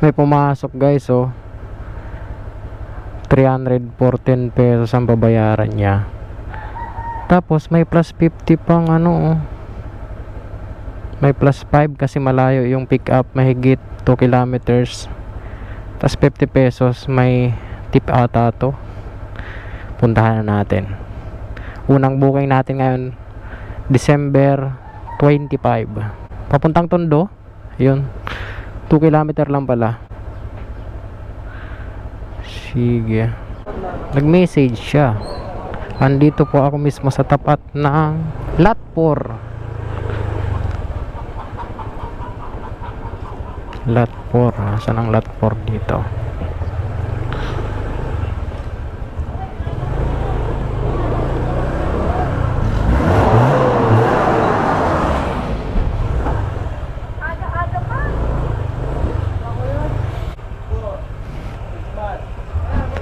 May pumasok guys, oh. 314 pesos ang babayaran niya. Tapos may plus 50 pang ano, oh. May plus 5 kasi malayo yung pick up, mahigit 2 kilometers. Tapos 50 pesos, may tip ata to. Puntahan na natin. Unang booking natin ngayon, December 25. Papuntang Tondo. Yun. 2 kilometer lang pala. Sige. Nag-message siya. Andito po ako mismo sa tapat ng lot 4. Lot 4. Saan ang lot 4 dito?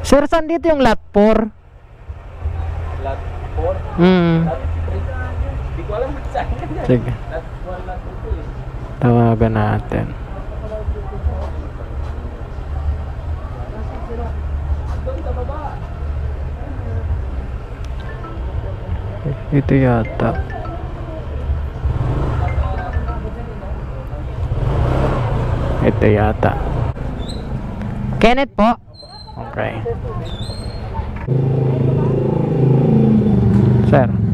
Sir, saan dito yung lot 4? Lot 4, Hmm. lot 3. Hindi ko alam kung saan yan. Sige. Lot 1, lot 2 eh. Tawagan natin. Ito yata. Ito yata. Kenneth po. Okay. Sir.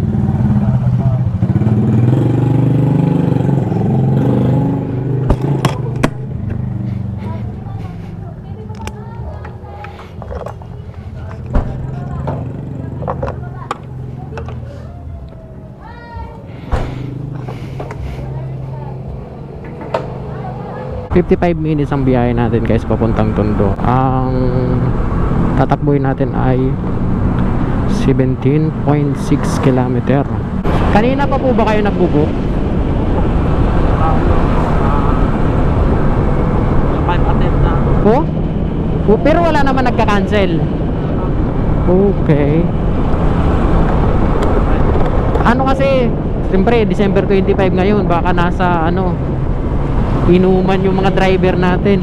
...55 minutes ang biyahe natin guys papuntang Tondo. Ang tatakbuhin natin ay 17.6 kilometer. Kanina pa po ba kayo nagbubook? Pan-attend na. Po? Po, pero wala naman nagka-cancel. Okay. Ano kasi, siyempre, December 25 ngayon, baka nasa, ano, inuman yung mga driver natin.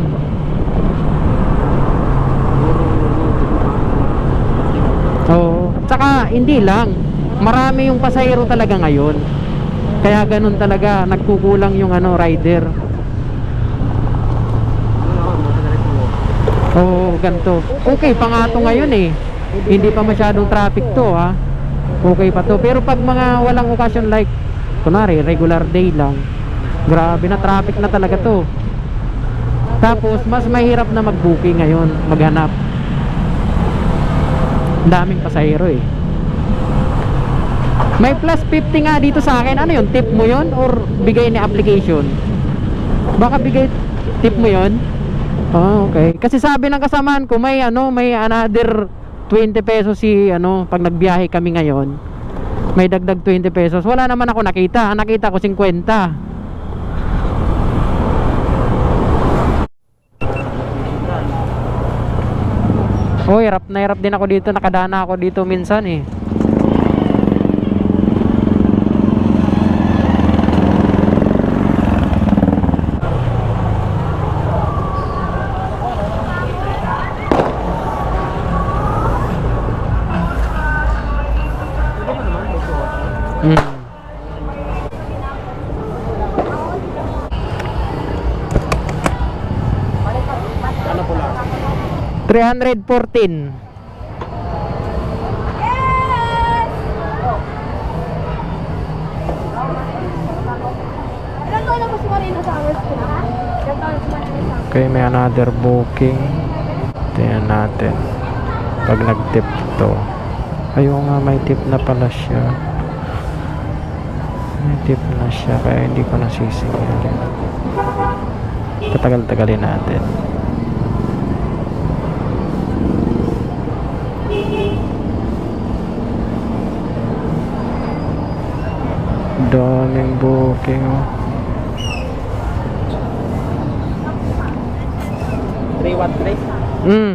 Oo. Tsaka, hindi lang. Marami yung pasahero talaga ngayon. Kaya ganun talaga, nagkukulang yung ano, rider. Oo, ganito. Okay pa ngayon eh. Hindi pa masyadong traffic to ha. Okay pa to. Pero pag mga walang occasion like, kunwari, regular day lang, grabe na traffic na talaga to. Tapos, mas mahirap na mag-booking ngayon, maghanap. Daming pasahero eh. May plus 50 nga dito sa akin. Ano yun? Tip mo yun? Or bigay ni application? Baka bigay tip mo yun? Ah, okay. Kasi sabi ng kasamaan ko, may ano, may another 20 pesos si ano, pag nagbiyahe kami ngayon. May dagdag 20 pesos. Wala naman ako nakita. Nakita ko 50. Oh, hirap na hirap din ako dito. Nakadana ako dito minsan eh. 314 Okay, may another booking. Tingnan natin. Pag nag-tip to. Ayaw nga, may tip na pala siya. May tip na siya, kaya hindi ko nasisingilin. Patagal-tagalin natin. Booking oh. 313. Mm.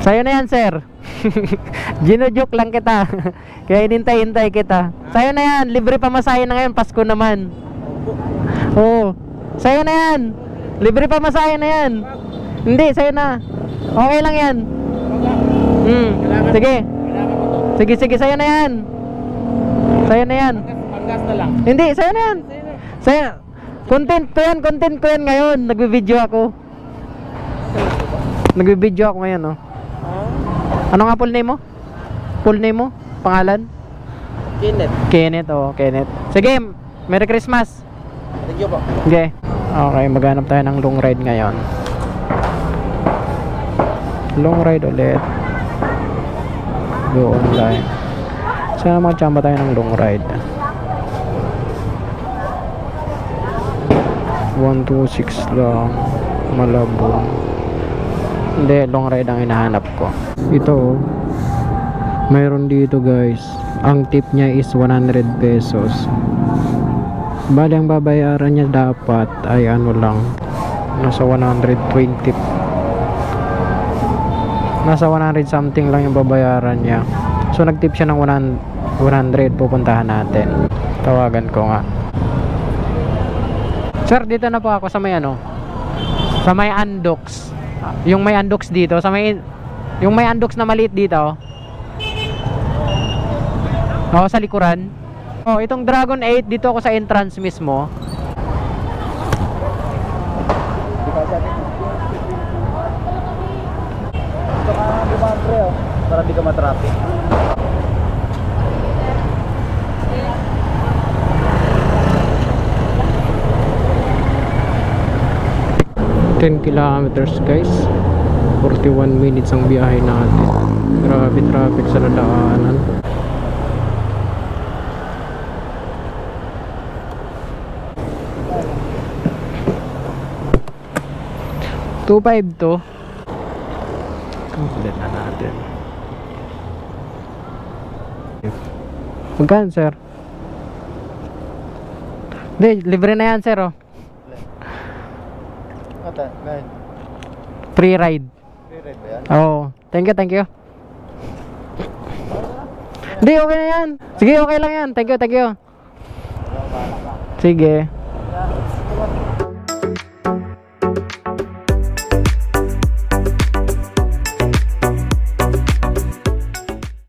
Sa'yo na yan, sir. Gino-joke lang kita. Kaya inintay-hintay kita. Sa'yo na yan. Libre pa masahe na ngayon. Pasko naman. Oo. Sa'yo na yan. Libre pa masaya na yan. Hindi, sa'yo na. Okay lang yan. Hmm. Sige. Sige, sige, sa'yo na yan. Sa'yo na yan. Panggas na lang. Hindi, sa'yo na yan. Sa'yo. Content ko yan, content ko yan ngayon. Nagbibideo ako. Nagbibideo ako ngayon, oh. Ano nga full name mo? Full name mo? Pangalan? Kenneth. Kenneth, oh, Kenneth. Sige, Merry Christmas. Thank you po. Okay. Okay, maghanap tayo ng long ride ngayon. Long ride ulit. Go online. Sana makachamba tayo ng long ride. 126 lang. Malabon. Hindi, long ride ang hinahanap ko. Ito, oh. mayroon dito guys. Ang tip niya is 100 pesos. Bali ang babayaran niya dapat ay ano lang nasa 120 nasa 100 something lang yung babayaran niya so nagtip siya ng 100 100 pupuntahan natin tawagan ko nga sir dito na po ako sa may ano sa may Andox yung may Andox dito sa may yung may Andox na maliit dito Oo, sa likuran. Oh, itong Dragon 8 dito ako sa entrance mismo. Oh. Para di ka matraffic. Ten kilometers guys. 41 minutes ang biyahe natin. Grabe traffic sa nadaanan. Two five to. Complete na natin. Magkano sir? Hindi, libre na yan sir oh Ata, ngayon. Free ride Pre-read ba yan? Oo. Thank you, thank you. Hindi, okay na yan. Sige, okay lang yan. Thank you, thank you. Sige.